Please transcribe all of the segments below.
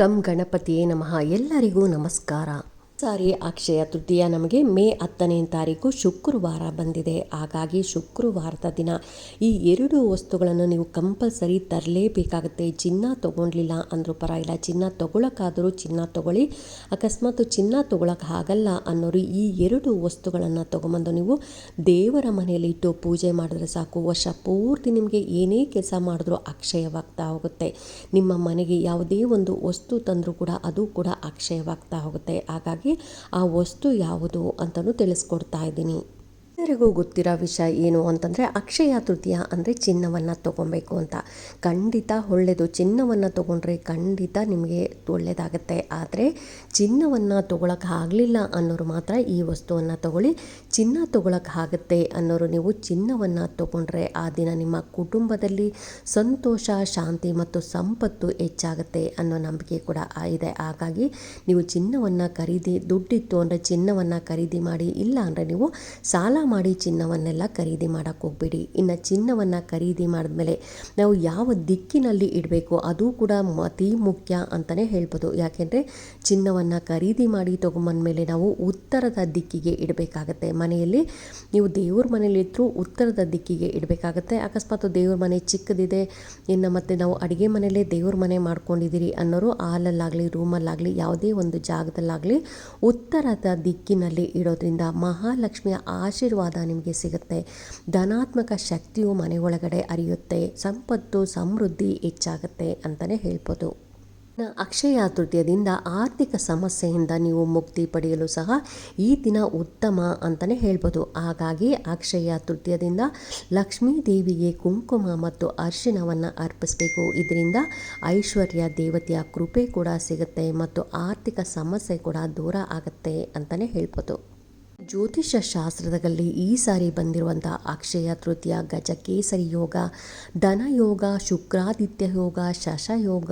ಗಂ ಗಣಪತಿಯೇ ನಮಃ. ಎಲ್ಲರಿಗೂ ನಮಸ್ಕಾರ. ಸಾರಿ ಅಕ್ಷಯ ತೃತೀಯ ನಮಗೆ ಮೇ ಹತ್ತನೇ ತಾರೀಕು ಶುಕ್ರವಾರ ಬಂದಿದೆ. ಹಾಗಾಗಿ ಶುಕ್ರವಾರದ ದಿನ ಈ ಎರಡು ವಸ್ತುಗಳನ್ನು ನೀವು ಕಂಪಲ್ಸರಿ ತರಲೇಬೇಕಾಗುತ್ತೆ. ಚಿನ್ನ ತೊಗೊಂಡ್ಲಿಲ್ಲ ಅಂದರೂ ಪರವಾಗಿಲ್ಲ. ಚಿನ್ನ ತೊಗೊಳಕ್ಕಾದರೂ ಚಿನ್ನ ತೊಗೊಳ್ಳಿ. ಅಕಸ್ಮಾತ್ ಚಿನ್ನ ತೊಗೊಳಕ್ಕೆ ಆಗಲ್ಲ ಅನ್ನೋರು ಈ ಎರಡು ವಸ್ತುಗಳನ್ನು ತೊಗೊಂಬಂದು ನೀವು ದೇವರ ಮನೆಯಲ್ಲಿ ಇಟ್ಟು ಪೂಜೆ ಮಾಡಿದ್ರೆ ಸಾಕು. ವರ್ಷ ಪೂರ್ತಿ ನಿಮಗೆ ಏನೇ ಕೆಲಸ ಮಾಡಿದ್ರೂ ಅಕ್ಷಯವಾಗ್ತಾ ಹೋಗುತ್ತೆ. ನಿಮ್ಮ ಮನೆಗೆ ಯಾವುದೇ ಒಂದು ವಸ್ತು ತಂದರೂ ಕೂಡ ಅದು ಕೂಡ ಅಕ್ಷಯವಾಗ್ತಾ ಹೋಗುತ್ತೆ. ಹಾಗಾಗಿ ಆ ವಸ್ತು ಯಾವುದು ಅಂತಲೂ ತಿಳಿಸ್ಕೊಡ್ತಾ ಇದ್ದೀನಿ. ಎಲ್ಲರಿಗೂ ಗೊತ್ತಿರೋ ವಿಷಯ ಏನು ಅಂತಂದರೆ ಅಕ್ಷಯ ತೃತೀಯ ಅಂದರೆ ಚಿನ್ನವನ್ನು ತೊಗೊಬೇಕು ಅಂತ. ಖಂಡಿತ ಒಳ್ಳೆಯದು ಚಿನ್ನವನ್ನು ತೊಗೊಂಡ್ರೆ ಖಂಡಿತ ನಿಮಗೆ ಒಳ್ಳೆಯದಾಗುತ್ತೆ ಆದರೆ ಚಿನ್ನವನ್ನು ತೊಗೊಳಕ್ಕೆ ಆಗಲಿಲ್ಲ ಅನ್ನೋರು ಮಾತ್ರ ಈ ವಸ್ತುವನ್ನು ತಗೊಳ್ಳಿ. ಚಿನ್ನ ತೊಗೊಳಕ್ಕೆ ಆಗುತ್ತೆ ಅನ್ನೋರು ನೀವು ಚಿನ್ನವನ್ನು ತೊಗೊಂಡ್ರೆ ಆ ದಿನ ನಿಮ್ಮ ಕುಟುಂಬದಲ್ಲಿ ಸಂತೋಷ, ಶಾಂತಿ ಮತ್ತು ಸಂಪತ್ತು ಹೆಚ್ಚಾಗುತ್ತೆ ಅನ್ನೋ ನಂಬಿಕೆ ಕೂಡ ಇದೆ. ಹಾಗಾಗಿ ನೀವು ಚಿನ್ನವನ್ನು ಖರೀದಿ, ದುಡ್ಡಿತ್ತು ಅಂದರೆ ಚಿನ್ನವನ್ನು ಖರೀದಿ ಮಾಡಿ, ಇಲ್ಲ ಅಂದರೆ ನೀವು ಸಾಲ ಮಾಡಿ ಚಿನ್ನವನ್ನೆಲ್ಲ ಖರೀದಿ ಮಾಡೋಕ್ಕೆ ಹೋಗ್ಬೇಡಿ. ಇನ್ನು ಚಿನ್ನವನ್ನು ಖರೀದಿ ಮಾಡಿದ್ಮೇಲೆ ನಾವು ಯಾವ ದಿಕ್ಕಿನಲ್ಲಿ ಇಡಬೇಕು? ಅದು ಕೂಡ ಅತಿ ಮುಖ್ಯ ಅಂತಲೇ ಹೇಳ್ಬೋದು. ಯಾಕೆಂದರೆ ಚಿನ್ನವನ್ನು ಖರೀದಿ ಮಾಡಿ ತೊಗೊಂಬಂದಮೇಲೆ ನಾವು ಉತ್ತರದ ದಿಕ್ಕಿಗೆ ಇಡಬೇಕಾಗತ್ತೆ. ಮನೆಯಲ್ಲಿ ನೀವು ದೇವ್ರ ಮನೇಲಿದ್ದರೂ ಉತ್ತರದ ದಿಕ್ಕಿಗೆ ಇಡಬೇಕಾಗತ್ತೆ. ಅಕಸ್ಮಾತ್ ದೇವ್ರ ಮನೆ ಚಿಕ್ಕದಿದೆ, ಇನ್ನು ಮತ್ತು ನಾವು ಅಡುಗೆ ಮನೆಯಲ್ಲೇ ದೇವ್ರ ಮನೆ ಮಾಡ್ಕೊಂಡಿದ್ದೀರಿ ಅನ್ನೋರು ಹಾಲಲ್ಲಾಗಲಿ, ರೂಮಲ್ಲಾಗಲಿ, ಯಾವುದೇ ಒಂದು ಜಾಗದಲ್ಲಾಗಲಿ ಉತ್ತರದ ದಿಕ್ಕಿನಲ್ಲಿ ಇಡೋದ್ರಿಂದ ಮಹಾಲಕ್ಷ್ಮಿಯ ಆಶೀರ್ವಾದ ನಿಮಗೆ ಸಿಗುತ್ತೆ. ಧನಾತ್ಮಕ ಶಕ್ತಿಯು ಒಳಗಡೆ ಅರಿಯುತ್ತೆ. ಸಂಪತ್ತು, ಸಮೃದ್ಧಿ ಹೆಚ್ಚಾಗುತ್ತೆ ಅಂತಲೇ ಹೇಳ್ಬೋದು. ಅಕ್ಷಯ ತೃತೀಯದಿಂದ ಆರ್ಥಿಕ ಸಮಸ್ಯೆಯಿಂದ ನೀವು ಮುಕ್ತಿ ಪಡೆಯಲು ಸಹ ಈ ದಿನ ಉತ್ತಮ ಅಂತಲೇ ಹೇಳ್ಬೋದು. ಹಾಗಾಗಿ ಅಕ್ಷಯ ತೃತೀಯದಿಂದ ಲಕ್ಷ್ಮೀ ದೇವಿಗೆ ಕುಂಕುಮ ಮತ್ತು ಅರ್ಶಿನವನ್ನು ಅರ್ಪಿಸಬೇಕು. ಇದರಿಂದ ಐಶ್ವರ್ಯ, ದೇವತೆಯ ಕೃಪೆ ಕೂಡ ಸಿಗುತ್ತೆ ಮತ್ತು ಆರ್ಥಿಕ ಸಮಸ್ಯೆ ಕೂಡ ದೂರ ಆಗುತ್ತೆ ಅಂತಲೇ ಹೇಳ್ಬೋದು. ಜ್ಯೋತಿಷ ಶಾಸ್ತ್ರದಲ್ಲಿ ಈ ಸಾರಿ ಬಂದಿರುವಂಥ ಅಕ್ಷಯ ತೃತೀಯ, ಗಜಕೇಸರಿ ಯೋಗ ಧನಯೋಗ ಶುಕ್ರಾದಿತ್ಯ ಯೋಗ ಶಶಯೋಗ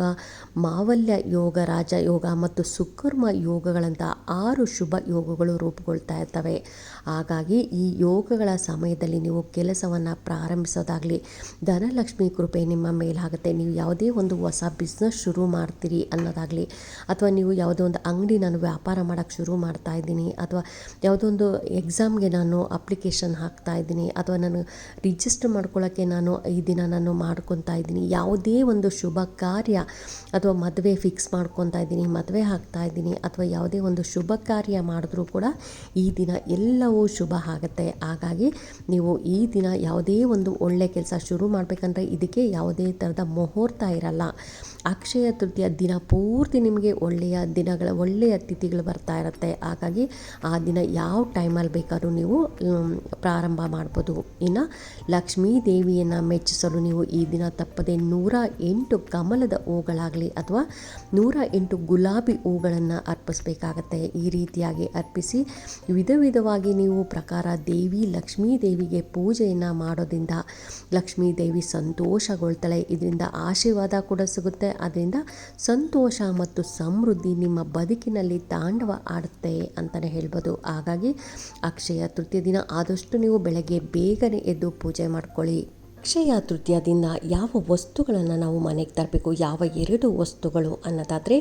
ಮಾವಲ್ಯ ಯೋಗ ರಾಜಯೋಗ ಮತ್ತು ಸುಕರ್ಮ ಯೋಗಗಳಂಥ ಆರು ಶುಭ ಯೋಗಗಳು ರೂಪುಗೊಳ್ತಾ ಇರ್ತವೆ. ಹಾಗಾಗಿ ಈ ಯೋಗಗಳ ಸಮಯದಲ್ಲಿ ನೀವು ಕೆಲಸವನ್ನು ಪ್ರಾರಂಭಿಸೋದಾಗಲಿ, ಧನಲಕ್ಷ್ಮಿ ಕೃಪೆ ನಿಮ್ಮ ಮೇಲಾಗುತ್ತೆ. ನೀವು ಯಾವುದೇ ಒಂದು ಹೊಸ ಬಿಸ್ನೆಸ್ ಶುರು ಮಾಡ್ತೀರಿ ಅನ್ನೋದಾಗಲಿ, ಅಥವಾ ನೀವು ಯಾವುದೋ ಒಂದು ಅಂಗಡಿ ನಾನು ವ್ಯಾಪಾರ ಮಾಡೋಕ್ಕೆ ಶುರು ಮಾಡ್ತಾ ಇದ್ದೀನಿ, ಅಥವಾ ಯಾವುದೋ ಒಂದು ಎಕ್ಸಾಮ್ಗೆ ನಾನು ಅಪ್ಲಿಕೇಶನ್ ಹಾಕ್ತಾ ಇದ್ದೀನಿ ಅಥವಾ ನಾನು ರಿಜಿಸ್ಟರ್ ಮಾಡ್ಕೊಳ್ಳೋಕ್ಕೆ ನಾನು ಈ ದಿನ ನಾನು ಮಾಡ್ಕೊತಾ ಇದ್ದೀನಿ. ಯಾವುದೇ ಒಂದು ಶುಭ ಕಾರ್ಯ ಅಥವಾ ಮದುವೆ ಫಿಕ್ಸ್ ಮಾಡ್ಕೊತಾ ಇದ್ದೀನಿ, ಮದುವೆ ಹಾಕ್ತಾ ಇದ್ದೀನಿ ಅಥವಾ ಯಾವುದೇ ಒಂದು ಶುಭ ಕಾರ್ಯ ಮಾಡಿದ್ರೂ ಕೂಡ ಈ ದಿನ ಎಲ್ಲವೂ ಶುಭ ಆಗುತ್ತೆ. ಹಾಗಾಗಿ ನೀವು ಈ ದಿನ ಯಾವುದೇ ಒಂದು ಒಳ್ಳೆಯ ಕೆಲಸ ಶುರು ಮಾಡಬೇಕಂದ್ರೆ ಇದಕ್ಕೆ ಯಾವುದೇ ಥರದ ಮುಹೂರ್ತ ಇರಲ್ಲ. ಅಕ್ಷಯ ತೃತೀಯ ದಿನ ಪೂರ್ತಿ ನಿಮಗೆ ಒಳ್ಳೆಯ ದಿನಗಳ, ಒಳ್ಳೆಯ ತಿಥಿಗಳು ಬರ್ತಾ ಇರುತ್ತೆ. ಹಾಗಾಗಿ ಆ ದಿನ ಯಾವ ಟೈಮಲ್ಲಿ ಬೇಕಾದರೂ ನೀವು ಪ್ರಾರಂಭ ಮಾಡ್ಬೋದು. ಇನ್ನು ಲಕ್ಷ್ಮೀ ದೇವಿಯನ್ನು ಮೆಚ್ಚಿಸಲು ನೀವು ಈ ದಿನ ತಪ್ಪದೆ ನೂರ ಎಂಟು ಕಮಲದ ಹೂಗಳಾಗಲಿ ಅಥವಾ ನೂರ ಎಂಟು ಗುಲಾಬಿ ಹೂಗಳನ್ನು ಅರ್ಪಿಸಬೇಕಾಗತ್ತೆ. ಈ ರೀತಿಯಾಗಿ ಅರ್ಪಿಸಿ ವಿಧ ವಿಧವಾಗಿ ನೀವು ಪ್ರಕಾರ ದೇವಿ, ಲಕ್ಷ್ಮೀ ದೇವಿಗೆ ಪೂಜೆಯನ್ನು ಮಾಡೋದ್ರಿಂದ ಲಕ್ಷ್ಮೀ ದೇವಿ ಸಂತೋಷಗೊಳ್ತಾಳೆ. ಇದರಿಂದ ಆಶೀರ್ವಾದ ಕೂಡ ಸಿಗುತ್ತೆ. ಅದರಿಂದ ಸಂತೋಷ ಮತ್ತು ಸಮೃದ್ಧಿ ನಿಮ್ಮ ಬದುಕಿನಲ್ಲಿ ತಾಂಡವ ಆಡುತ್ತೆ ಅಂತಲೇ ಹೇಳ್ಬೋದು. ಹಾಗಾಗಿ ಅಕ್ಷಯ ತೃತೀಯ ದಿನ ಆದಷ್ಟು ನೀವು ಬೆಳಗ್ಗೆ ಬೇಗನೆ ಎದ್ದು ಪೂಜೆ ಮಾಡ್ಕೊಳ್ಳಿ. ಅಕ್ಷಯ ದಿನ ಯಾವ ವಸ್ತುಗಳನ್ನು ನಾವು ಮನೆಗೆ ತರಬೇಕು, ಯಾವ ಎರಡು ವಸ್ತುಗಳು ಅನ್ನೋದಾದರೆ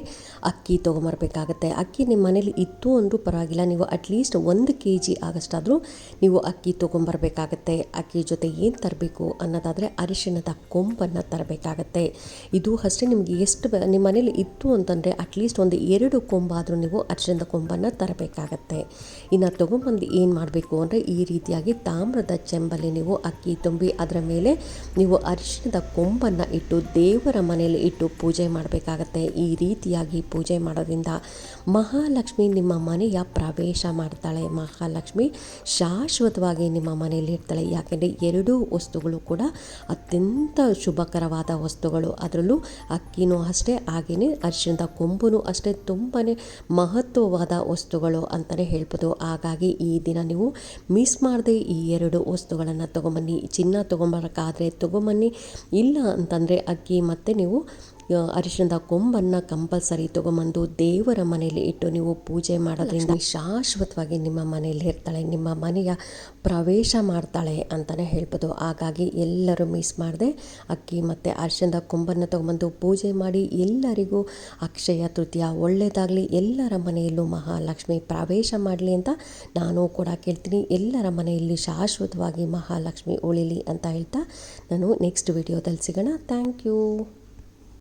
ಅಕ್ಕಿ ತೊಗೊಂಬರ್ಬೇಕಾಗತ್ತೆ. ಅಕ್ಕಿ ನಿಮ್ಮ ಮನೇಲಿ ಇತ್ತು ಅಂದರೂ ಪರವಾಗಿಲ್ಲ, ನೀವು ಅಟ್ಲೀಸ್ಟ್ ಒಂದು ಕೆ ಜಿ ಆಗಷ್ಟಾದರೂ ನೀವು ಅಕ್ಕಿ ತೊಗೊಂಬರ್ಬೇಕಾಗತ್ತೆ. ಅಕ್ಕಿ ಜೊತೆ ಏನು ತರಬೇಕು ಅನ್ನೋದಾದರೆ ಅರಿಶಿಣದ ಕೊಂಬನ್ನು ತರಬೇಕಾಗತ್ತೆ. ಇದು ಅಷ್ಟೇ ನಿಮಗೆ ಎಷ್ಟು ನಿಮ್ಮ ಮನೇಲಿ ಇತ್ತು ಅಂತಂದರೆ ಅಟ್ಲೀಸ್ಟ್ ಒಂದು ಎರಡು ಕೊಂಬಾದರೂ ನೀವು ಅರಿಶಿಣದ ಕೊಂಬನ್ನು ತರಬೇಕಾಗತ್ತೆ. ಇನ್ನು ತೊಗೊಂಬಂದು ಏನು ಮಾಡಬೇಕು ಅಂದರೆ ಈ ರೀತಿಯಾಗಿ ತಾಮ್ರದ ಚೆಂಬಲ್ಲಿ ನೀವು ಅಕ್ಕಿ ತುಂಬಿ ಅದರ ಮೇಲೆ ನೀವು ಅರಿಶಿಣದ ಕೊಂಬನ್ನು ಇಟ್ಟು ದೇವರ ಮನೆಯಲ್ಲಿ ಇಟ್ಟು ಪೂಜೆ ಮಾಡಬೇಕಾಗತ್ತೆ. ಈ ರೀತಿಯಾಗಿ ಪೂಜೆ ಮಾಡೋದ್ರಿಂದ ಮಹಾಲಕ್ಷ್ಮಿ ನಿಮ್ಮ ಮನೆಯ ಪ್ರವೇಶ ಮಾಡ್ತಾಳೆ. ಮಹಾಲಕ್ಷ್ಮಿ ಶಾಶ್ವತವಾಗಿ ನಿಮ್ಮ ಮನೆಯಲ್ಲಿ ಇರ್ತಾಳೆ. ಯಾಕೆಂದರೆ ಎರಡೂ ವಸ್ತುಗಳು ಕೂಡ ಅತ್ಯಂತ ಶುಭಕರವಾದ ವಸ್ತುಗಳು. ಅದರಲ್ಲೂ ಅಕ್ಕಿನೂ ಅಷ್ಟೇ, ಹಾಗೆಯೇ ಅರಿಶಿಣದ ಕೊಂಬು ಅಷ್ಟೇ ತುಂಬಾ ಮಹತ್ವವಾದ ವಸ್ತುಗಳು ಅಂತಲೇ ಹೇಳ್ಬೋದು. ಹಾಗಾಗಿ ಈ ದಿನ ನೀವು ಮಿಸ್ ಮಾಡದೆ ಈ ಎರಡು ವಸ್ತುಗಳನ್ನು ತೊಗೊಂಬನ್ನಿ. ಚಿನ್ನ ತೊಗೊಂಬರೋಕ್ಕಾದರೆ ತೊಗೊಂಬನ್ನಿ ಇಲ್ಲ ಅಂತಂದರೆ ಅಕ್ಕಿ ಮತ್ತೆ ನೀವು ಅರಿಶಿಣದ ಕೊಂಬನ್ನು ಕಂಪಲ್ಸರಿ ತೊಗೊಂಬಂದು ದೇವರ ಮನೆಯಲ್ಲಿ ಇಟ್ಟು ನೀವು ಪೂಜೆ ಮಾಡೋದ್ರಿಂದ ಶಾಶ್ವತವಾಗಿ ನಿಮ್ಮ ಮನೆಯಲ್ಲಿ ಇರ್ತಾಳೆ ನಿಮ್ಮ ಮನೆಯ ಪ್ರವೇಶ ಮಾಡ್ತಾಳೆ ಅಂತಲೇ ಹೇಳ್ಬೋದು. ಹಾಗಾಗಿ ಎಲ್ಲರೂ ಮಿಸ್ ಮಾಡದೆ ಅಕ್ಕಿ ಮತ್ತು ಅರಿಶಿಣದ ಕೊಂಬನ್ನು ತೊಗೊಂಬಂದು ಪೂಜೆ ಮಾಡಿ ಎಲ್ಲರಿಗೂ ಅಕ್ಷಯ ತೃತೀಯ ಒಳ್ಳೆಯದಾಗಲಿ ಎಲ್ಲರ ಮನೆಯಲ್ಲೂ ಮಹಾಲಕ್ಷ್ಮಿ ಪ್ರವೇಶ ಮಾಡಲಿ ಅಂತ ನಾನು ಕೂಡ ಕೇಳ್ತೀನಿ. ಎಲ್ಲರ ಮನೆಯಲ್ಲಿ ಶಾಶ್ವತವಾಗಿ ಮಹಾಲಕ್ಷ್ಮಿ ಉಳಿಲಿ ಅಂತ ಹೇಳ್ತಾ ನಾನು ನೆಕ್ಸ್ಟ್ ವಿಡಿಯೋದಲ್ಲಿ ಸಿಗೋಣ. Thank you